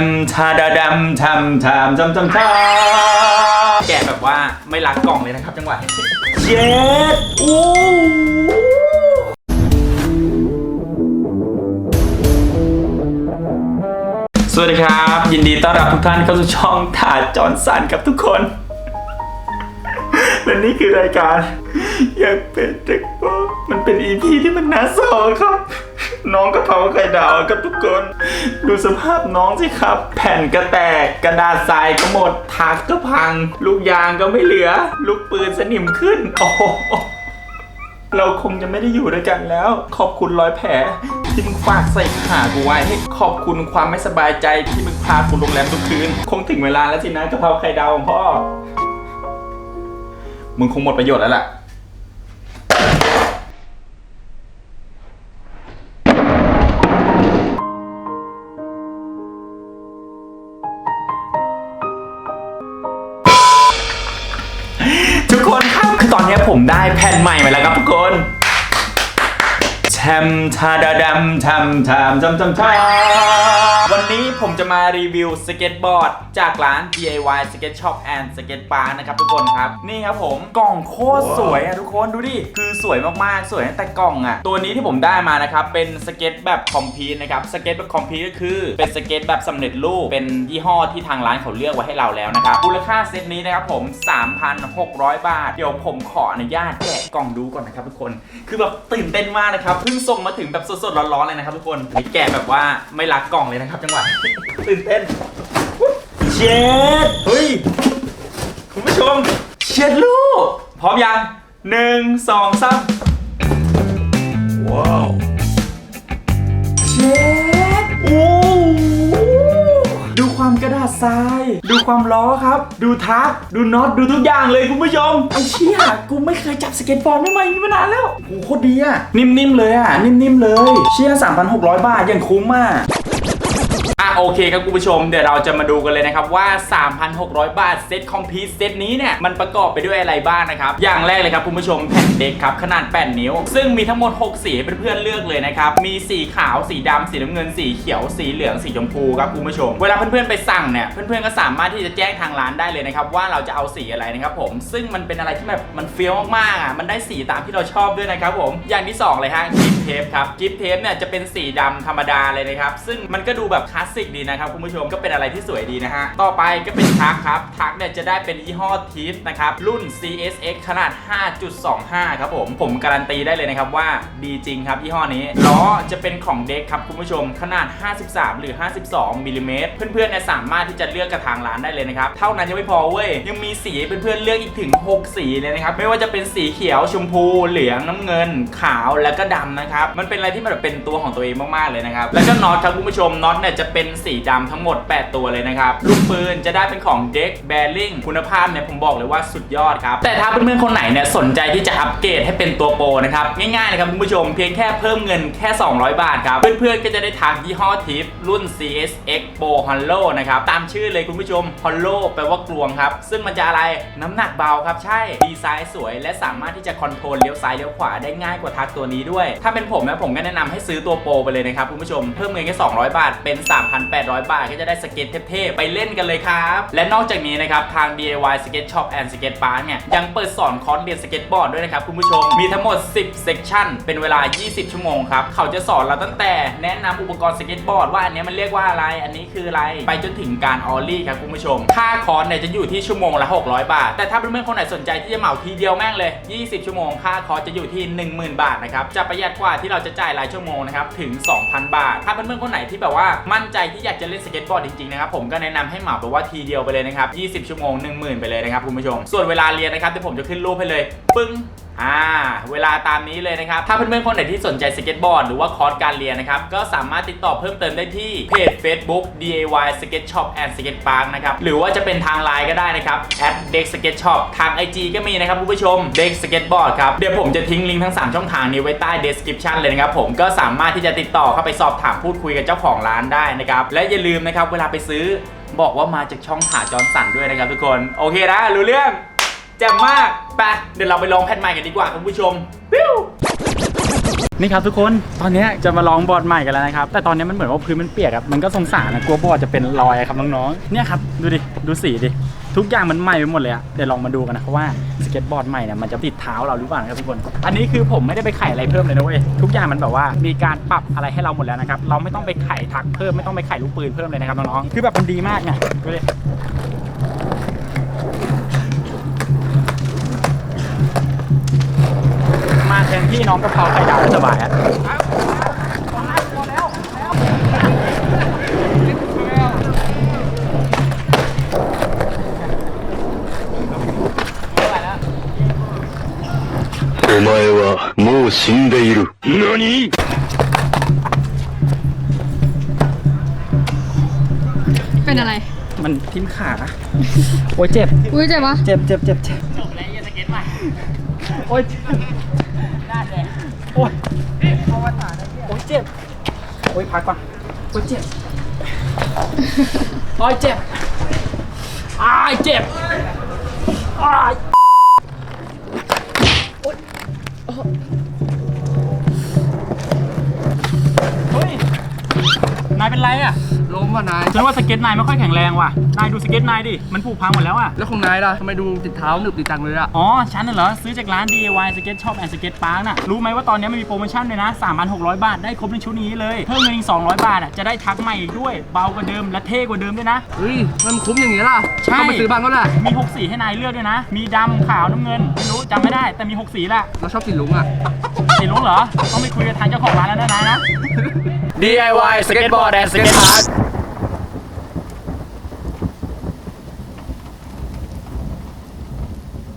มทาดาดัมทำทำทำทำทำแกะแบบว่าไม่รักกล่องเลยนะครับจังหวะเจ็ดโอ้สวัสดีครับ ยินดีต้อนรับทุกท่านเข้าสู่ช่องถาจอนสันกับทุกคน และนี่คือรายการ อยากเป็นเด็กโตมันเป็นอีพีที่มันน่าเศร้าครับ น้องกระเพราไข่ดาวครับทุกคน ดูสภาพน้องสิครับ แผ่นก็แตกกระดาษทรายก็หมดทักก็พัง ลูกยางก็ไม่เหลือ ลูกปืนสนิมขึ้น โอ้โหเราคงจะไม่ได้อยู่ด้วยกันแล้ว ขอบคุณรอยแผลที่มึงฝากใส่ขากูไว้ ขอบคุณความไม่สบายใจที่มึงพากูโรงแรมทุกคืน คงถึงเวลาแล้วสินะกระเพราไข่ดาวของพ่อ มึงคงหมดประโยชน์แล้วล่ะ ผมได้แผ่นใหม่มาแล้วครับทุกคน แชมทาดาดัมทำทำทำทำทำวันนี้ผมจะมารีวิวสเก็ตบอร์ด จากร้าน DIY Skate Shop and Skate Park นะครับทุกคนครับ นี่ครับผมกล่องโคตรสวยอะทุกคนดูดิ คือสวยมากๆ สวยตั้งแต่กล่องอะตัวนี้ที่ผมได้มานะครับ เป็นสเก็ตแบบคอมพีทนะครับ สเก็ตแบบคอมพีทก็คือ เป็นสเก็ตแบบสำเร็จรูป เป็นยี่ห้อที่ทางร้านเขาเลือกไว้ให้เราแล้วนะครับมูลค่าเซตนี้นะครับผม 3,600 บาท เดี๋ยวผมขออนุญาตแกะกล่องดูก่อนนะครับทุกคน คือแบบตื่นเต้นมากนะครับเพิ่งส่งมาถึงแบบสดๆร้อนๆเลยนะครับทุกคนนี่แกะแบบว่าไม่รักกล่องเลยนะครับจังหวะ ตื่นเต้นเช็ดเฮ้ยคุณผู้ชมเช็ดลูกพร้อมยังหนึ่งสองสามว้าวเช็ดโอ้ดูความกระดาษทราย ดูความล้อครับ ดูทักดูน็อตดูทุกอย่างเลยคุณผู้ชมไอ้เชี่ยกูไม่เคยจับสเก็ตบอร์ดไม่มาอย่างนี้มานานแล้วโอ้โหโคตรดีอะนิ่มๆเลยอะนิ่มๆเลย เชี่ย3,600 บาทยังคุ้มมากอะ โอเคครับคุณผู้ชมเดี๋ยวเราจะมาดูกันเลยนะครับว่า 3,600 บาทเซตคอมพิวเซตนี้เนี่ยมันประกอบไปด้วยอะไรบ้างนะครับ อย่างแรกเลยครับคุณผู้ชมแผ่นเด็กครับขนาด 8 นิ้ว ซึ่งมีทั้งหมด 6 สีให้เพื่อนๆเลือกเลยนะครับ มีสีขาวสีดำสีน้ำเงินสีเขียวสีเหลืองสีชมพูครับคุณผู้ชม เวลาเพื่อนๆไปสั่งเนี่ยเพื่อนๆก็สามารถที่จะแจ้งทางร้านได้เลยนะครับว่าเราจะเอาสีอะไรนะครับผมซึ่งมันเป็นอะไรที่แบบมันเฟี้ยวมากๆอะมันได้สีตามที่เราชอบด้วยนะครับผมอย่างที่สองเลยฮะกิฟเทปครับกิฟเทปเนี่ยจะเป็นสีดำธรรมดาเลยนะครับซึ่งมันก็ดูแบบคลาสสิกดีนะครับคุณผู้ชมก็เป็นอะไรที่สวยดีนะฮะ ต่อไปก็เป็นทักครับ ทักเนี่ยจะได้เป็นยี่ห้อทีฟนะครับ รุ่น CSX ขนาด 5.25 ครับผม ผมการันตีได้เลยนะครับว่าดีจริงครับยี่ห้อนี้ล้อจะเป็นของเด็กครับคุณผู้ชมขนาด 53 หรือ 52มิลลิเมตรเพื่อนๆเนี่ยสามารถที่จะเลือกกระทางร้านได้เลยนะครับ เท่านั้นยังไม่พอเว้ย ยังมีสีเพื่อนๆเลือกอีกถึง 6 สีเลยนะครับ ไม่ว่าจะเป็นสีเขียวชมพูเหลืองน้ำเงิน ขาวแล้วก็ดำนะครับ มันเป็นอะไรที่มันแบบเป็นตัวของตัวเองมากๆเลยนะครับ แล้วก็น็อตครับคุณผู้ชมน็อตเนี่ยจะเป็นสีดำทั้งหมด 8 ตัวเลยนะครับ ลูกปืนจะได้เป็นของเด็กแบริ่งคุณภาพเนี่ยผมบอกเลยว่าสุดยอดครับ แต่ถ้าเพื่อนๆคนไหนเนี่ยสนใจที่จะอัปเกรดให้เป็นตัวโปรนะครับ ง่ายๆเลยครับคุณผู้ชมเพียงแค่เพิ่มเงินแค่ 200 บาทครับ เพื่อนๆก็จะได้ทางยี่ห้อทิปรุ่น CSX Pro Hollow นะครับตามชื่อเลยคุณผู้ชม Hollow แปลว่ากลวงครับ ซึ่งมันจะอะไรน้ำหนักเบาครับใช่ดีไซน์สวย และสามารถที่จะคอนโทรลเลี้ยวซ้ายเลี้ยวขวาได้ง่ายกว่าทักตัวนี้ด้วย ถ้าเป็นผมนะผมก็แนะนำให้ซื้อตัวโปรไปเลยนะครับคุณผู้ชมเพิ่มเงินแค่200 บาทเป็น3,800 บาทก็จะได้สเก็ตเท่ๆไปเล่นกันเลยครับ และนอกจากนี้นะครับ ทาง DIY Skate Shop and Skate Park เนี่ย ยังเปิดสอนคอร์สเรียนสเก็ตบอร์ดด้วยนะครับ คุณผู้ชม มีทั้งหมด 10 เซสชั่นเป็นเวลา 20 ชั่วโมงครับ เขาจะสอนเราตั้งแต่แนะนำอุปกรณ์สเก็ตบอร์ดว่าอันนี้มันเรียกว่าอะไร อันนี้คืออะไร ไปจนถึงการออลลี่ครับคุณผู้ชม ค่าคอร์สเนี่ยจะอยู่ที่ชั่วโมงละ 600 บาท แต่ถ้าเพื่อนๆคนไหนสนใจที่จะเหมาทีเดียวแม่งเลย 20 ชั่วโมง ค่าคอร์สจะอยู่ที่ 10,000 บาทนะครับ จะประหยัดกว่าที่เราจะจ่ายรายชั่วโมงนะครับ ถึง 2,000 บาท ถ้าเพื่อนๆคนไหนที่แบบว่ามั่นใจที่อยากจะเล่นสเก็ตบอร์ดจริงๆนะครับผมก็แนะนำให้เหมาแบบว่าทีเดียวไปเลยนะครับ20 ชั่วโมง 10,000 ไปเลยนะครับคุณผู้ชม ส่วนเวลาเรียนนะครับเดี๋ยวผมจะขึ้นรูปให้เลย ปึ้งอ่าเวลาตามนี้เลยนะครับ ถ้าเพื่อนๆคนไหนที่สนใจสเก็ตบอร์ดหรือว่าคอร์สการเรียนนะครับ ก็สามารถติดต่อเพิ่มเติมได้ที่เพจ Facebook DIY Skate Shop and Skate Park นะครับ หรือว่าจะเป็นทางไลน์ก็ได้นะครับ @dex skate shop ทาง IG ก็มีนะครับคุณผู้ชม dex skateboard ครับ เดี๋ยวผมจะทิ้งลิงก์ทั้ง 3 ช่องทางนี้ไว้ใต้ description เลยนะครับผมก็สามารถที่จะติดต่อเข้าไปสอบถามพูดคุยกับเจ้าของร้านได้นะครับและอย่าลืมนะครับเวลาไปซื้อบอกว่ามาจากช่องหาจอนสันด้วยนะครับทุกคนโอเคนะรู้เรื่อง จ่มมากไปเดี๋ยวเราไปลองแผ่นใหม่กันดีกว่าคุณผู้ชมวิวนี่ครับทุกคนตอนนี้จะมาลองบอร์ดใหม่กันแล้วนะครับ แต่ตอนนี้มันเหมือนว่าพื้นมันเปียกอะมันก็สงสารนะกลัวบอร์ดจะเป็นรอยครับน้องๆเนี่ยครับดูดิดูสีดิทุกอย่างมันใหม่ไปหมดเลยอะเดี๋ยวลองมาดูกันนะครับว่าสเก็ตบอร์ดใหม่เนี่ยมันจะติดเท้าเราหรือเปล่านะครับทุกคน อันนี้คือผมไม่ได้ไปไขอะไรเพิ่มเลยนะเว้ยทุกอย่างมันแบบว่ามีการปรับอะไรให้เราหมดแล้วนะครับเราไม่ต้องไปไขทักเพิ่มไม่ต้องไปไขลูกปืนเพิ่มเลยนะครับน้องๆคือแบบมันดีมากไงดูดิ มาแทนที่น้องกะเพราไข่ดาวได้สบายอะ お前はもう死んでいる。何 เป็นอะไร มันทิ่มขา โอ้ยเจ็บ อุ้ยเจ็บปะ เจ็บเจ็บเจ็บเจ็บจบแล้วยังสเก็ตใหม่โอ้ยเจ็บ หน้าแดงโอ้ยโอ้ยเจ็บ โอ้ยพักก่อนโอ้ยเจ็บโอ้ยเจ็บอ้ายเจ็บอ้ายโอ๊ยเฮ้ยนายเป็นไรอะ ล้มว่ะนาย ฉันว่าสเก็ตนายไม่ค่อยแข็งแรงว่ะ นายดูสเก็ตนายดิ มันผุพังหมดแล้วอะ แล้วของนายล่ะทำไมดูติดเท้าหนึบติดจังเลยอะอ๋อ ฉันน่ะเหรอ ซื้อจากร้าน DIY สเก็ตช็อปแอนด์สเก็ตพาร์คน่ะ รู้ไหมว่าตอนนี้มันมีโปรโมชั่นเลยนะ 3,600 บาท ได้ครบในชุดนี้เลย เพิ่มเงินอีก200 บาทอะ จะได้ทักใหม่อีกด้วย เบากว่าเดิมและเท่กว่าเดิมด้วยนะ เฮ้ย มันคุ้มอย่างนี้ล่ะใช่ต้องไปซื้อบ้างก็แหละมี6สีให้นายเลือกด้วยนะ มีดำขาวน้ำเงิน ไม่รู้จำไม่ได้ แต่มี6สีแหละเราชอบสีลุงอะสีลุงเหรอต้องไปคุยกับทางเจ้าของร้านแล้วนะนายนะ DIY สเก็ตบอร์ดแอนด์สเก็ตพาร์ค